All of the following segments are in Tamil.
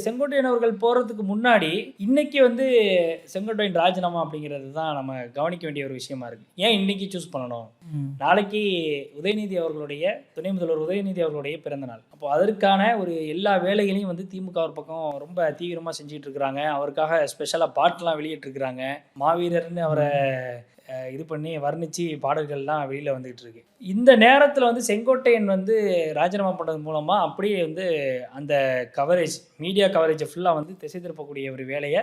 செங்கோட்டையன் அவர்கள் போகிறதுக்கு முன்னாடி இன்னைக்கு வந்து செங்கோட்டையன் ராஜினாமா அப்படிங்கிறது தான் நம்ம கவனிக்க வேண்டிய ஒரு விஷயமா இருக்கு. ஏன் இன்னைக்கு சூஸ் பண்ணணும்? நாளைக்கு உதயநிதி அவர்களுடைய துணை முதல்வர் உதயநிதி அவர்களுடைய பிறந்த நாள். அப்போ அதற்கான ஒரு எல்லா வேலைகளையும் வந்து திமுக ஒரு பக்கம் ரொம்ப தீவிரமாக செஞ்சுட்டு இருக்கிறாங்க. அவருக்காக ஸ்பெஷலாக பாட்டெலாம் வெளியிட்டிருக்கிறாங்க. மாவீரர்னு அவரை இது பண்ணி வர்ணிச்சு பாடல்கள்லாம் வெளியில் வந்துகிட்டு இருக்கு. இந்த நேரத்தில் வந்து செங்கோட்டையன் வந்து ராஜினாமா பண்ணது மூலமாக அப்படியே வந்து அந்த கவரேஜ் மீடியா கவரேஜை ஃபுல்லாக வந்து திசை திருப்பக்கூடிய ஒரு வேலையை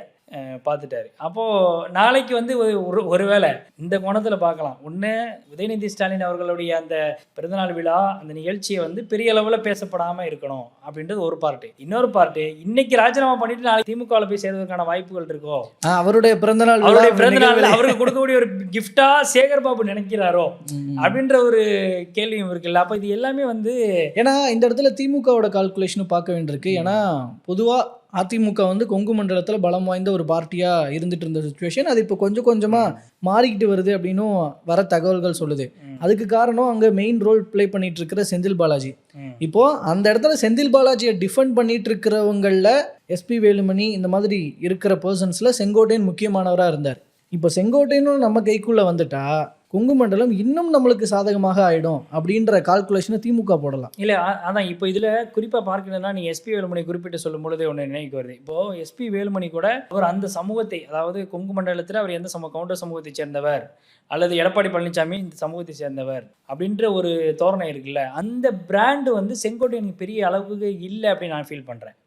பார்த்துட்டாரு அப்போது நாளைக்கு வந்து ஒரு- ஒரு ஒருவேளை இந்த கோணத்தில் பார்க்கலாம் ஒன்று உதயநிதி ஸ்டாலின் அவர்களுடைய அந்த பிறந்தநாள் விழா அந்த நிகழ்ச்சியை வந்து பெரிய அளவில் பேசப்படாமல் இருக்கணும் அப்படின்றது ஒரு பார்ட்டு இன்னொரு பார்ட்டு இன்னைக்கு ராஜினாமா பண்ணிட்டு நாளைக்கு திமுகவில் போய் சேர்வதற்கான வாய்ப்புகள் இருக்கோ? அவருடைய பிறந்தநாள் அவருடைய பிறந்த நாள் நிகழ்வுல- அவருக்கு கொடுக்கக்கூடிய ஒரு கிஃப்டா சேகர் பாபு நினைக்கிறாரோ. அப்படின்ற ஒரு கேள்வியும் இருக்குல்ல அப்ப இது எல்லாமே வந்து ஏன்னா இந்த இடத்துல திமுகவோட கால்குலேஷனும் பார்க்க வேண்டியிருக்கு ஏன்னா பொதுவாக அதிமுக வந்து கொங்கு மண்டலத்தில் பலம் வாய்ந்த ஒரு பார்ட்டியாக இருந்துட்டு இருந்த சுச்சுவேஷன் அது இப்போ கொஞ்சம் கொஞ்சமாக மாறிக்கிட்டு வருது அப்படின்னும் வர தகவல்கள் சொல்லுது. அதுக்கு காரணம் அங்கே மெயின் ரோல் ப்ளே பண்ணிட்டு இருக்கிற செந்தில் பாலாஜி ம். இப்போ அந்த இடத்துல செந்தில் பாலாஜியை டிஃபெண்ட் பண்ணிட்டு இருக்கிறவங்களில் எஸ்பி வேலுமணி இந்த மாதிரி இருக்கிற பர்சன்ஸில் செங்கோட்டையன் முக்கியமானவராக இருந்தார் இப்போ செங்கோட்டையனும் நம்ம கைக்குள்ளே வந்துட்டா கொங்கு மண்டலம் இன்னும் நம்மளுக்கு சாதகமாக ஆயிடும் அப்படின்ற கால்குலேஷனை திமுக போடலாம். இல்லை அதான் இப்போ இதில் குறிப்பாக பார்க்கணும்னா நீ எஸ்பி வேலுமணி குறிப்பிட்டு சொல்லும் பொழுது ஒன்று நினைவுக்கு வருது. இப்போ எஸ்பி வேலுமணி கூட அவர் அந்த சமூகத்தை அதாவது கொங்கு மண்டலத்தில் அவர் எந்த சமூக கவுண்டர் சமூகத்தை சேர்ந்தவர் அல்லது எடப்பாடி பழனிசாமி இந்த சமூகத்தை சேர்ந்தவர் அப்படின்ற ஒரு தோரணை இருக்குல்ல அந்த பிராண்டு வந்து செங்கோட்டையனுக்கு பெரிய அளவுக்கு இல்லை அப்படின்னு நான் ஃபீல் பண்ணுறேன்